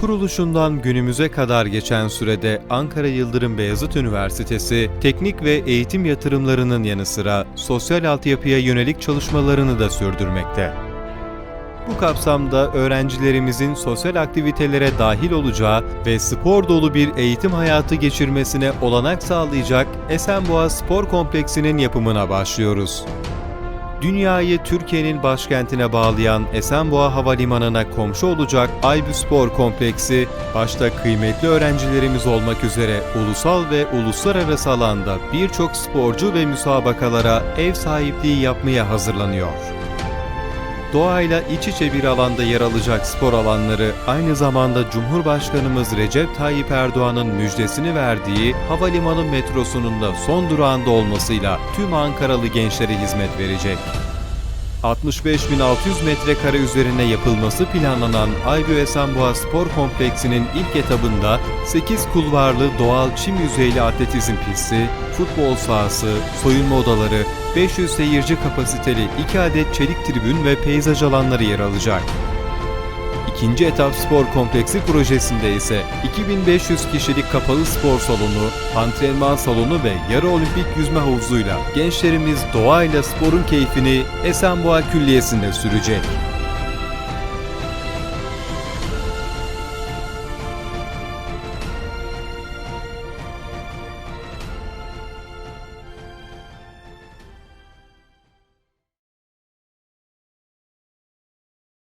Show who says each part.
Speaker 1: Kuruluşundan günümüze kadar geçen sürede Ankara Yıldırım Beyazıt Üniversitesi teknik ve eğitim yatırımlarının yanı sıra sosyal altyapıya yönelik çalışmalarını da sürdürmekte. Bu kapsamda öğrencilerimizin sosyal aktivitelere dahil olacağı ve spor dolu bir eğitim hayatı geçirmesine olanak sağlayacak Esenboğa Spor Kompleksi'nin yapımına başlıyoruz. Dünyayı Türkiye'nin başkentine bağlayan Esenboğa Havalimanı'na komşu olacak Aybü Spor Kompleksi, başta kıymetli öğrencilerimiz olmak üzere ulusal ve uluslararası alanda birçok sporcu ve müsabakalara ev sahipliği yapmaya hazırlanıyor. Doğayla iç içe bir alanda yer alacak spor alanları aynı zamanda Cumhurbaşkanımız Recep Tayyip Erdoğan'ın müjdesini verdiği havalimanı metrosunun da son durağında olmasıyla tüm Ankaralı gençlere hizmet verecek. 65.600 metrekare üzerine yapılması planlanan Aygö Esenboğa Spor Kompleksi'nin ilk etabında 8 kulvarlı doğal çim yüzeyli atletizm pisti, futbol sahası, soyunma odaları, 500 seyirci kapasiteli 2 adet çelik tribün ve peyzaj alanları yer alacak. İkinci etap spor kompleksi projesinde ise 2500 kişilik kapalı spor salonu, antrenman salonu ve yarı olimpik yüzme havuzuyla gençlerimiz doğayla sporun keyfini Esenboğa Külliyesi'nde sürecek.